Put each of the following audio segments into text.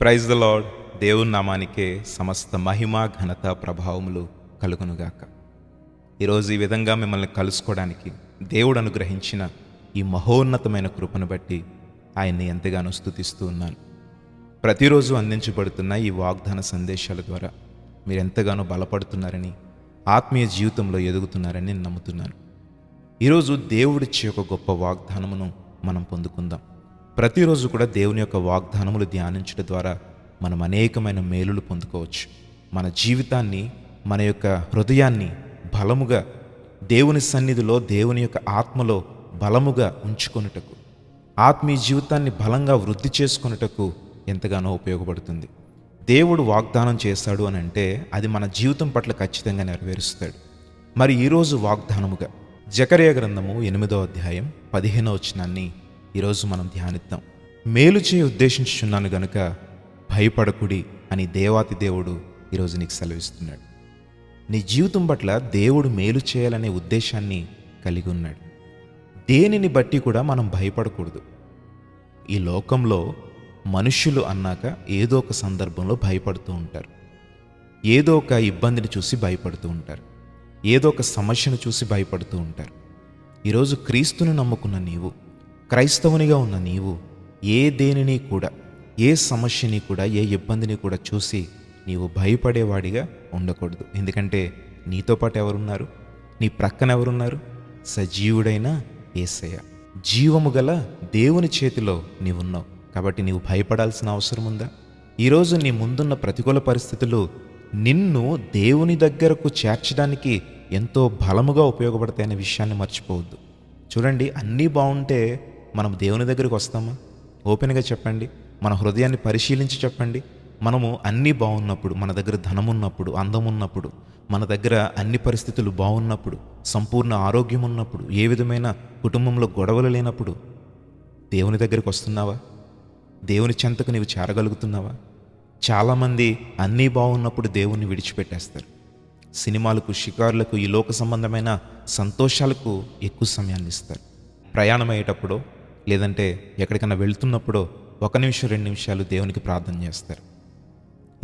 Praise the lord దేవుని నామానికే సమస్త మహిమ ఘనత ప్రభావములు కలుగునుగాక. ఈరోజు ఈ విధంగా మిమ్మల్ని కలుసుకోవడానికి దేవుడు అనుగ్రహించిన ఈ మహోన్నతమైన కృపను బట్టి ఆయన్ని ఎంతగానో స్థుతిస్తూ ఉన్నాను. ప్రతిరోజు అందించబడుతున్న ఈ వాగ్దాన సందేశాల ద్వారా మీరు ఎంతగానో బలపడుతున్నారని ఆత్మీయ జీవితంలో ఎదుగుతున్నారని నమ్ముతున్నాను. ఈరోజు దేవుడిచ్చే ఒక గొప్ప వాగ్దానమును మనం పొందుకుందాం. ప్రతిరోజు కూడా దేవుని యొక్క వాగ్దానములు ధ్యానించడం ద్వారా మనం అనేకమైన మేలులు పొందుకోవచ్చు. మన జీవితాన్ని మన యొక్క హృదయాన్ని బలముగా దేవుని సన్నిధిలో దేవుని యొక్క ఆత్మలో బలముగా ఉంచుకొనుటకు ఆత్మీయ జీవితాన్ని బలంగా వృద్ధి చేసుకొనుటకు ఎంతగానో ఉపయోగపడుతుంది. దేవుడు వాగ్దానం చేస్తాడు అని అంటే అది మన జీవితం పట్ల ఖచ్చితంగా నెరవేరుస్తాడు. మరి ఈరోజు వాగ్దానముగా జకర్య గ్రంథము ఎనిమిదో అధ్యాయం పదిహేనో వచనాన్ని ఈరోజు మనం ధ్యానిద్దాం. మేలు చేయ ఉద్దేశించున్నాను గనుక భయపడకుడి అని దేవాతి దేవుడు ఈరోజు నీకు సెలవిస్తున్నాడు. నీ జీవితం పట్ల దేవుడు మేలు చేయాలనే ఉద్దేశాన్ని కలిగి ఉన్నాడు. దేనిని బట్టి కూడా మనం భయపడకూడదు. ఈ లోకంలో మనుష్యులు అన్నాక ఏదో ఒక సందర్భంలో భయపడుతూ ఉంటారు. ఏదో ఒక ఇబ్బందిని చూసి భయపడుతూ ఉంటారు. ఏదో ఒక సమస్యను చూసి భయపడుతూ ఉంటారు. ఈరోజు క్రీస్తుని నమ్ముకున్న నీవు క్రైస్తవునిగా ఉన్న నీవు ఏ దేనిని కూడా ఏ సమస్యని కూడా ఏ ఇబ్బందిని కూడా చూసి నీవు భయపడేవాడిగా ఉండకూడదు. ఎందుకంటే నీతో పాటు ఎవరున్నారు? నీ ప్రక్కన ఎవరున్నారు? సజీవుడైన ఏసయ్య. జీవము గల దేవుని చేతిలో నీవున్నావు. కాబట్టి నీవు భయపడాల్సిన అవసరం ఉందా? ఈరోజు నీ ముందున్న ప్రతికూల పరిస్థితులు నిన్ను దేవుని దగ్గరకు చేర్చడానికి ఎంతో బలముగా ఉపయోగపడతాయనే విషయాన్ని మర్చిపోవద్దు. చూడండి అన్నీ బాగుంటే మనం దేవుని దగ్గరికి వస్తామా? ఓపెన్గా చెప్పండి. మన హృదయాన్ని పరిశీలించి చెప్పండి. మనము అన్నీ బాగున్నప్పుడు మన దగ్గర ధనం ఉన్నప్పుడు అందం ఉన్నప్పుడు మన దగ్గర అన్ని పరిస్థితులు బాగున్నప్పుడు సంపూర్ణ ఆరోగ్యం ఉన్నప్పుడు ఏ విధమైన కుటుంబంలో గొడవలు లేనప్పుడు దేవుని దగ్గరికి వస్తున్నావా? దేవుని చెంతకు నీవు చేరగలుగుతున్నావా? చాలామంది అన్నీ బాగున్నప్పుడు దేవుణ్ణి విడిచిపెట్టేస్తారు. సినిమాలకు షికారులకు ఈ లోక సంబంధమైన సంతోషాలకు ఎక్కువ సమయాన్ని ఇస్తారు. ప్రయాణమయ్యేటప్పుడు లేదంటే ఎక్కడికైనా వెళ్తున్నప్పుడో ఒక నిమిషం రెండు నిమిషాలు దేవునికి ప్రార్థన చేస్తారు.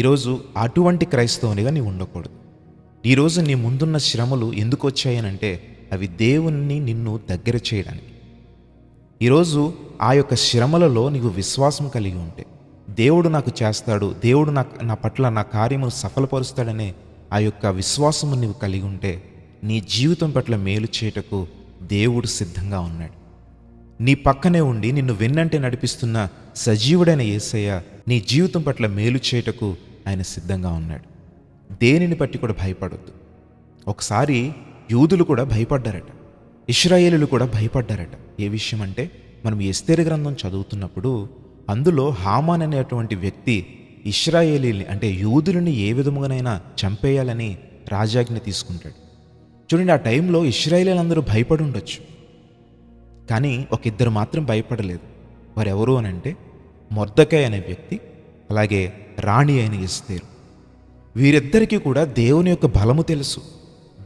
ఈరోజు అటువంటి క్రైస్తవునిగా నీవు ఉండకూడదు. ఈరోజు నీ ముందున్న శ్రమలు ఎందుకు వచ్చాయనంటే అవి దేవుణ్ణి నిన్ను దగ్గర చేయడానికి. ఈరోజు ఆ యొక్క శ్రమలలో నీవు విశ్వాసం కలిగి ఉంటే దేవుడు నాకు చేస్తాడు దేవుడు నా నా పట్ల నా కార్యమును సఫలపరుస్తాడనే ఆ యొక్క విశ్వాసము నీవు కలిగి ఉంటే నీ జీవితం పట్ల మేలు చేయటకు దేవుడు సిద్ధంగా ఉన్నాడు. నీ పక్కనే ఉండి నిన్ను వెన్నంటే నడిపిస్తున్న సజీవుడైన యేసయ్య నీ జీవితం పట్ల మేలు చేయుటకు ఆయన సిద్ధంగా ఉన్నాడు. దేనిని బట్టి కూడా భయపడొద్దు. ఒకసారి యూదులు కూడా భయపడ్డారట. ఇస్రాయేలులు కూడా భయపడ్డారట. ఏ విషయం అంటే మనం ఎస్తేరు గ్రంథం చదువుతున్నప్పుడు అందులో హామాన్ అనేటువంటి వ్యక్తి ఇస్రాయేలీని అంటే యూదులని ఏ విధముగానైనా చంపేయాలని రాజాజ్ఞ తీసుకుంటాడు. చూడండి ఆ టైంలో ఇస్రాయేలీలందరూ భయపడి ఉండొచ్చు. కానీ ఒక ఇద్దరు మాత్రం భయపడలేదు. వారెవరు అని అంటే మొర్దకాయ అనే వ్యక్తి అలాగే రాణి అయిన ఇస్తేరు వీరిద్దరికీ కూడా దేవుని యొక్క బలము తెలుసు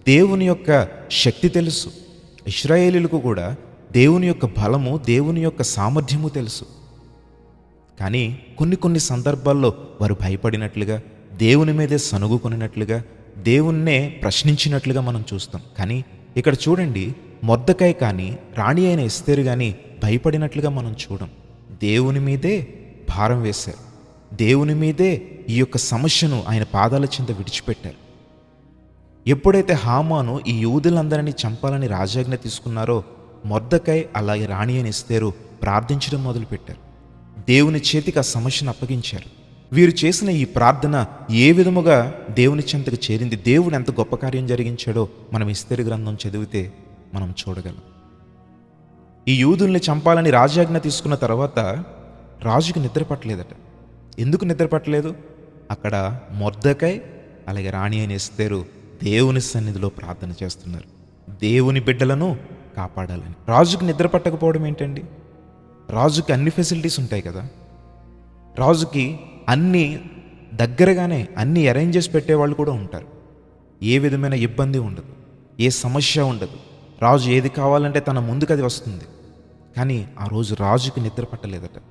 దేవుని యొక్క శక్తి తెలుసు ఇస్రాయేలీలకు కూడా దేవుని యొక్క బలము దేవుని యొక్క సామర్థ్యము తెలుసు. కానీ కొన్ని కొన్ని సందర్భాల్లో వారు భయపడినట్లుగా దేవుని మీదే సనుగుకొనినట్లుగా దేవుణ్ణే ప్రశ్నించినట్లుగా మనం చూస్తాం. కానీ ఇక్కడ చూడండి మొద్దకాయ కానీ రాణి అయిన ఎస్తేరు కానీ భయపడినట్లుగా మనం చూడం. దేవుని మీదే భారం వేశారు. దేవుని మీదే ఈ యొక్క సమస్యను ఆయన పాదాల చింత విడిచిపెట్టారు. ఎప్పుడైతే హామాను ఈ యూదులందరినీ చంపాలని రాజాజ్ఞ తీసుకున్నారో మొద్దకాయ్ అలాగే రాణి అని ఇస్తేరు ప్రార్థించడం మొదలుపెట్టారు. దేవుని చేతికి ఆ సమస్యను అప్పగించారు. వీరు చేసిన ఈ ప్రార్థన ఏ విధముగా దేవుని చెంతకు చేరింది దేవుడు ఎంత గొప్ప కార్యం జరిగించాడో మనం ఇస్తేరు గ్రంథం చదివితే మనం చూడగలం. ఈ యూదుల్ని చంపాలని రాజాజ్ఞ తీసుకున్న తర్వాత రాజుకి నిద్ర పట్టలేదట. ఎందుకు నిద్ర పట్టలేదు? అక్కడ మొర్దకై అలాగే రాణి అని ఇస్తేరు దేవుని సన్నిధిలో ప్రార్థన చేస్తున్నారు. దేవుని బిడ్డలను కాపాడాలని. రాజుకి నిద్ర పట్టకపోవడం ఏంటండి? రాజుకి అన్ని ఫెసిలిటీస్ ఉంటాయి కదా. రాజుకి అన్ని దగ్గరగానే అన్ని అరేంజ్ చేసి పెట్టేవాళ్ళు కూడా ఉంటారు. ఏ విధమైన ఇబ్బంది ఉండదు. ఏ సమస్య ఉండదు. రాజు ఏది కావాలంటే తన ముందుకు అది వస్తుంది. కానీ ఆ రోజు రాజుకు నిద్ర పట్టలేదట.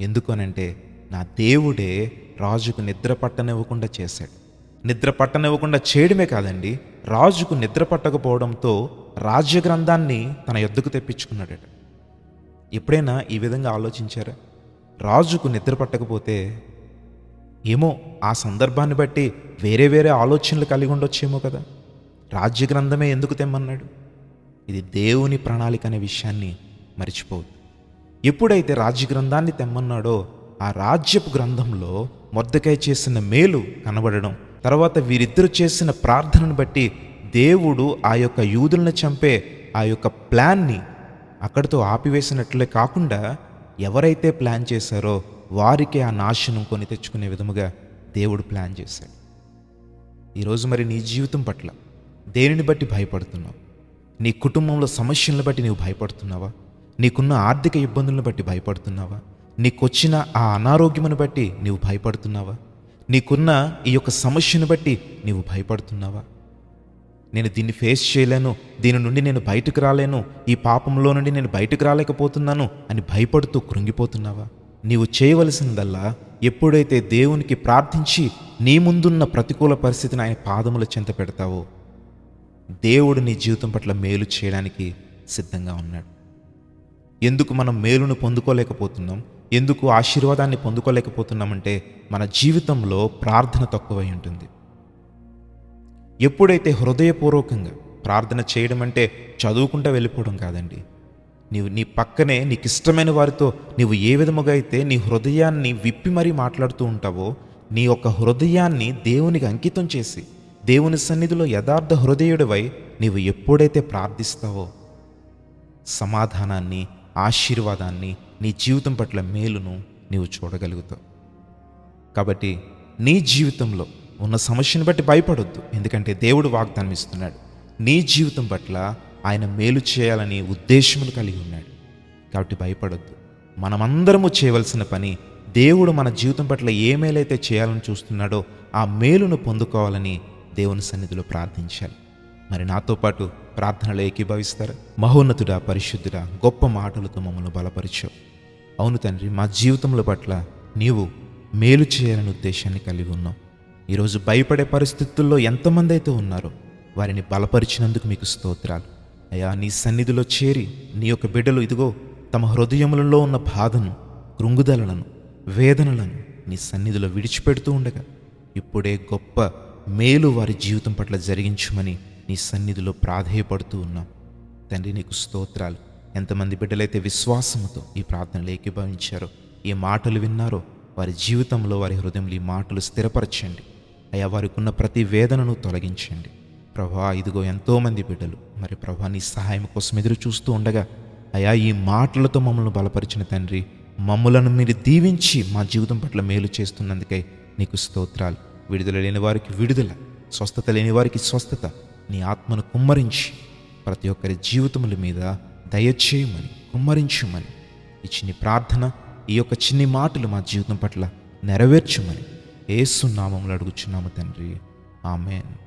ఎందుకనంటే నా దేవుడే రాజుకు నిద్ర పట్టనివ్వకుండా చేశాడు. నిద్ర పట్టనివ్వకుండా చేయడమే కాదండి రాజుకు నిద్ర పట్టకపోవడంతో రాజ్య గ్రంథాన్ని తన ఎద్దుకు తెప్పించుకున్నాడట. ఎప్పుడైనా ఈ విధంగా ఆలోచించారా? రాజుకు నిద్ర పట్టకపోతే ఏమో ఆ సందర్భాన్ని బట్టి వేరే వేరే ఆలోచనలు కలిగి ఉండొచ్చేమో కదా. రాజ్య గ్రంథమే ఎందుకు తెమ్మన్నాడు? ఇది దేవుని ప్రణాళిక అనే విషయాన్ని మర్చిపోవద్దు. ఎప్పుడైతే రాజ్య గ్రంథాన్ని తెమ్మన్నాడో ఆ రాజ్యపు గ్రంథంలో మొద్దకై చేసిన మేలు కనబడడం తర్వాత వీరిద్దరు చేసిన ప్రార్థనను బట్టి దేవుడు ఆ యొక్క యూదులను చంపే ఆ యొక్క ప్లాన్ని అక్కడితో ఆపివేసినట్లే కాకుండా ఎవరైతే ప్లాన్ చేశారో వారికి ఆ నాశనం కొని తెచ్చుకునే విధముగా దేవుడు ప్లాన్ చేశాడు. ఈరోజు మరి నీ జీవితం పట్ల దేనిని బట్టి భయపడుతున్నావు? నీ కుటుంబంలో సమస్యలను బట్టి నీవు భయపడుతున్నావా? నీకున్న ఆర్థిక ఇబ్బందులను బట్టి భయపడుతున్నావా? నీకొచ్చిన ఆ అనారోగ్యమును బట్టి నీవు భయపడుతున్నావా? నీకున్న ఈ యొక్క సమస్యను బట్టి నీవు భయపడుతున్నావా? నేను దీన్ని ఫేస్ చేయలేను దీని నుండి నేను బయటకు రాలేను ఈ పాపంలో నుండి నేను బయటకు రాలేకపోతున్నాను అని భయపడుతూ కృంగిపోతున్నావా? నీవు చేయవలసిందల్లా ఎప్పుడైతే దేవునికి ప్రార్థించి నీ ముందున్న ప్రతికూల పరిస్థితిని ఆయన పాదముల చెంత పెడతావో దేవుడు నీ జీవితం పట్ల మేలు చేయడానికి సిద్ధంగా ఉన్నాడు. ఎందుకు మనం మేలును పొందుకోలేకపోతున్నాం? ఎందుకు ఆశీర్వాదాన్ని పొందుకోలేకపోతున్నామంటే మన జీవితంలో ప్రార్థన తక్కువై ఉంటుంది. ఎప్పుడైతే హృదయపూర్వకంగా ప్రార్థన చేయడం అంటే చదువుకుంటూ వెళ్ళిపోవడం కాదండి. నీవు నీ పక్కనే నీకు ఇష్టమైన వారితో నీవు ఏ విధముగా అయితే నీ హృదయాన్ని విప్పి మరీ మాట్లాడుతూ ఉంటావో నీ యొక్క హృదయాన్ని దేవునికి అంకితం చేసి దేవుని సన్నిధిలో యథార్థ హృదయుడివై నీవు ఎప్పుడైతే ప్రార్థిస్తావో సమాధానాన్ని ఆశీర్వాదాన్ని నీ జీవితం పట్ల మేలును నీవు చూడగలుగుతావు. కాబట్టి నీ జీవితంలో ఉన్న సమస్యను బట్టి భయపడొద్దు. ఎందుకంటే దేవుడు వాగ్దానం ఇస్తున్నాడు. నీ జీవితం పట్ల ఆయన మేలు చేయాలని ఉద్దేశములు కలిగి ఉన్నాడు. కాబట్టి భయపడొద్దు. మనమందరము చేయవలసిన పని దేవుడు మన జీవితం పట్ల ఏ మేలైతే చేయాలని చూస్తున్నాడో ఆ మేలును పొందుకోవాలని దేవుని సన్నిధిలో ప్రార్థించాలి. మరి నాతో పాటు ప్రార్థనలు ఏకీభవిస్తారు. మహోన్నతుడా పరిశుద్ధుడా గొప్ప మాటలతో మమ్మల్ని బలపరిచావు అవును తండ్రి మా జీవితముల పట్ల నీవు మేలు చేయాలని ఉద్దేశాన్ని కలిగి ఉన్నావు. ఈరోజు భయపడే పరిస్థితుల్లో ఎంతమంది అయితే ఉన్నారో వారిని బలపరిచినందుకు మీకు స్తోత్రాలు. అయ్యా నీ సన్నిధిలో చేరి నీ యొక్క బిడ్డలు ఇదిగో తమ హృదయములలో ఉన్న బాధను కృంగుదలను వేదనలను నీ సన్నిధిలో విడిచిపెడుతూ ఉండగా ఇప్పుడే గొప్ప మేలు వారి జీవితం పట్ల జరిగించమని నీ సన్నిధిలో ప్రాధేయపడుతూ ఉన్నాం. తండ్రి నీకు స్తోత్రాలు. ఎంతమంది బిడ్డలైతే విశ్వాసముతో ఈ ప్రార్థనలు ఏకీభవించారో ఈ మాటలు విన్నారో వారి జీవితంలో వారి హృదయంలో ఈ మాటలు స్థిరపరచండి. అయ్యా వారికి ఉన్న ప్రతి వేదనను తొలగించండి. ప్రభా ఇదిగో ఎంతోమంది బిడ్డలు. మరి ప్రభా నీ సహాయం కోసం ఎదురు చూస్తూ ఉండగా అయా ఈ మాటలతో మమ్మల్ని బలపరిచిన తండ్రి మమ్ములను మీరు దీవించి మా జీవితం పట్ల మేలు చేస్తున్నందుకై నీకు స్తోత్రాలు. విడుదల లేని వారికి విడుదల స్వస్థత లేని వారికి స్వస్థత. నీ ఆత్మను కుమ్మరించి ప్రతి ఒక్కరి జీవితముల మీద దయచేయమని కుమ్మరించుమని. ఈ చిన్ని ప్రార్థన ఈ యొక్క చిన్ని మాటలు మా జీవితం పట్ల నెరవేర్చుమని ఏసునామంలో అడుగుచున్నాము తండ్రి. ఆమెన్.